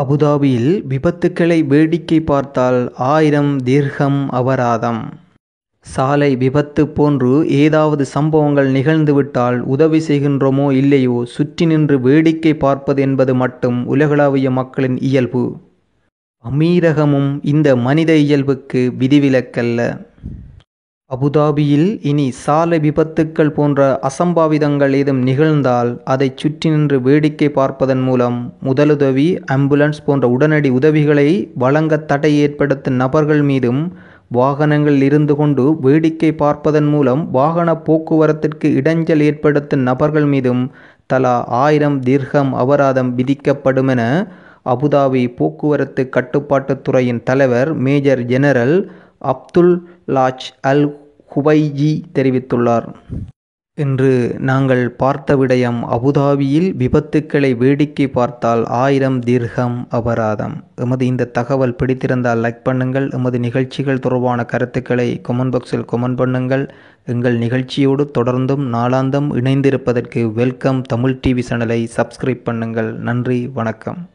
அபுதாபியில் விபத்துக்களை வேடிக்கை பார்த்தால் ஆயிரம் திர்ஹம் அபராதம். சாலை விபத்து போன்று ஏதாவது சம்பவங்கள் நிகழ்ந்துவிட்டால் உதவி செய்கின்றோமோ இல்லையோ சுற்றி நின்று வேடிக்கை பார்ப்பது என்பது மட்டும் உலகளாவிய மக்களின் இயல்பு. அமீரகமும் இந்த மனித இயல்புக்கு விதிவிலக்கல்ல. அபுதாபியில் இனி சாலை விபத்துக்கள் போன்ற அசம்பாவிதங்கள் ஏதும் நிகழ்ந்தால் அதை சுற்றி நின்று வேடிக்கை பார்ப்பதன் மூலம் முதலுதவி ஆம்புலன்ஸ் போன்ற உடனடி உதவிகளை வழங்க தடை ஏற்படுத்தும் நபர்கள் மீதும் வாகனங்களில் இருந்து கொண்டு வேடிக்கை பார்ப்பதன் மூலம் வாகன போக்குவரத்திற்கு இடைஞ்சல் ஏற்படுத்தும் நபர்கள் மீதும் தலா ஆயிரம் தீர்க்கம் அபராதம் விதிக்கப்படும் என அபுதாபி போக்குவரத்து கட்டுப்பாட்டுத் துறையின் தலைவர் major general Abdullah Al Hubaiji தெரிவித்துள்ளார். இன்று நாங்கள் பார்த்த விடயம் அபுதாபியில் விபத்துக்களை வேடிக்கை பார்த்தால் ஆயிரம் தீர்க்கம் அபராதம். எமது இந்த தகவல் பிடித்திருந்தால் லைக் பண்ணுங்கள். எமது நிகழ்ச்சிகள் தொடர்பான கருத்துக்களை கொமெண்ட் பாக்ஸில் கொமெண்ட் பண்ணுங்கள். எங்கள் நிகழ்ச்சியோடு தொடர்ந்தும் நாளாந்தம் இணைந்திருப்பதற்கு வெல்கம் தமிழ் டிவி சேனலை சப்ஸ்கிரைப் பண்ணுங்கள். நன்றி வணக்கம்.